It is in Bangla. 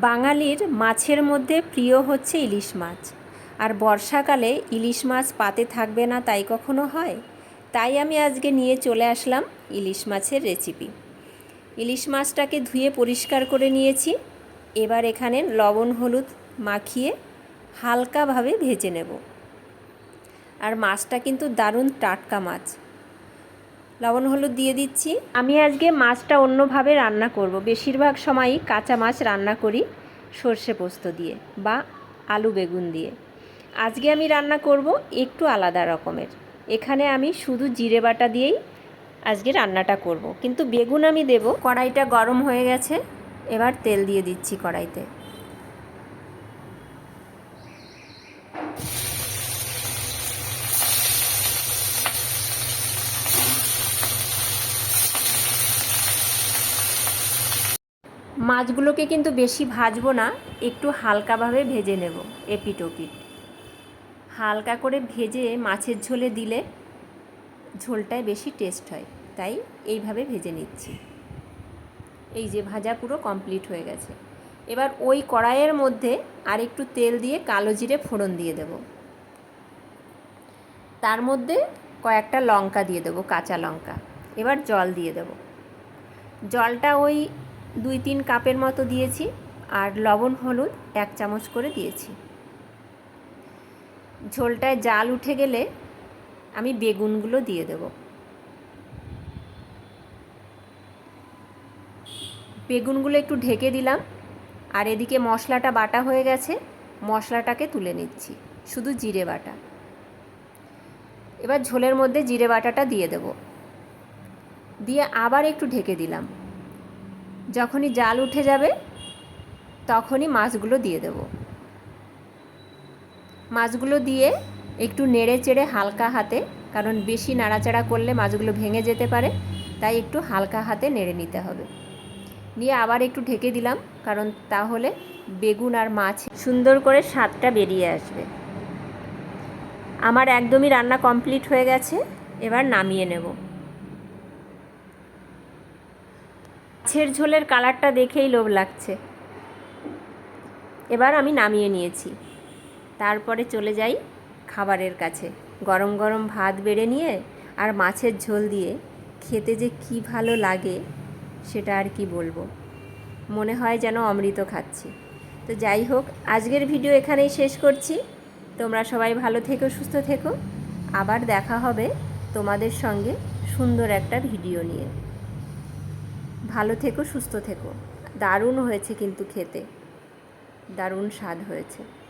বাঙালির মাছের মধ্যে প্রিয় হচ্ছে ইলিশ মাছ। আর বর্ষাকালে ইলিশ মাছ পাতে থাকবে না তাই কখনো হয়? তাই আমি আজকে নিয়ে চলে আসলাম ইলিশ মাছের রেসিপি ইলিশ মাছটাকে ধুয়ে পরিষ্কার করে নিয়েছি। এবার এখানে লবণ, হলুদ মাখিয়ে হালকাভাবে ভেজে নেব। আর মাছটা কিন্তু দারুণ টাটকা মাছ। লবণ হলুদ দিয়ে দিচ্ছি। আমি আজকে মাছটা অন্যভাবে রান্না করব। বেশিরভাগ সময়ই কাঁচা মাছ রান্না করি সর্ষে পোস্ত দিয়ে বা আলু বেগুন দিয়ে। আজকে আমি রান্না করব একটু আলাদা রকমের। এখানে আমি শুধু জিরে বাটা দিয়েই আজকে রান্নাটা করব। কিন্তু বেগুন আমি দেব। কড়াইটা গরম হয়ে গেছে। এবার তেল দিয়ে দিচ্ছি কড়াইতে। মাছগুলোকে কিন্তু বেশি ভাজবো না, একটু হালকাভাবে ভেজে নেব, এপিট ওপিট। হালকা করে ভেজে মাছের ঝোলে দিলে ঝোলটায় বেশি টেস্ট হয়, তাই এইভাবে ভেজে নিচ্ছি। এই যে ভাজা পুরো কমপ্লিট হয়ে গেছে। এবার ওই কড়াইয়ের মধ্যে আর একটু তেল দিয়ে কালো জিরে ফোড়ন দিয়ে দেব। তার মধ্যে কয়েকটা লঙ্কা দিয়ে দেবো, কাঁচা লঙ্কা। এবার জল দিয়ে দেব। জলটা ওই দুই তিন কাপের মতো দিয়েছি আর লবণ, হলুদ এক চামচ করে দিয়েছি। ঝোলটায় জাল উঠে গেলে আমি বেগুনগুলো দিয়ে দেব। বেগুনগুলো একটু ঢেকে দিলাম আর এদিকে মশলাটা বাটা হয়ে গেছে, মশলাটাকে তুলে নিচ্ছি, শুধু জিরে বাটা। এবার ঝোলের মধ্যে জিরে বাটাটা দিয়ে দেব। দিয়ে আবার একটু ঢেকে দিলাম। যখনই জাল উঠে যাবে, তখনই মাছগুলো দিয়ে দেব। মাছগুলো দিয়ে একটু নেড়ে চেড়ে হালকা হাতে, কারণ বেশি নাড়াচাড়া করলে মাছগুলো ভেঙে যেতে পারে, তাই একটু হালকা হাতে নেড়ে নিতে হবে। নিয়ে আবার একটু ঢেকে দিলাম, কারণ তাহলে বেগুন আর মাছ সুন্দর করে স্বাদটা বেরিয়ে আসবে। আমার একদমই রান্না কমপ্লিট হয়ে গেছে, এবার নামিয়ে নেব। মাছের ঝোলের কালারটা দেখেই লোভ লাগছে। এবার আমি নামিয়ে নিয়েছি। তারপরে চলে যাই খাবারের কাছে। গরম গরম ভাত বেড়ে নিয়ে আর মাছের ঝোল দিয়ে খেতে যে কি ভালো লাগে সেটা আর কি বলব। মনে হয় যেন অমৃত খাচ্ছি। তো যাই হোক, আজকের ভিডিও এখানেই শেষ করছি। তোমরা সবাই ভালো থেকো, সুস্থ থেকো। আবার দেখা হবে তোমাদের সঙ্গে সুন্দর একটা ভিডিও নিয়ে। ভালো থেকো সুস্থ থেকো। দারুণ হয়েছে কিন্তু খেতে। দারুণ স্বাদ হয়েছে।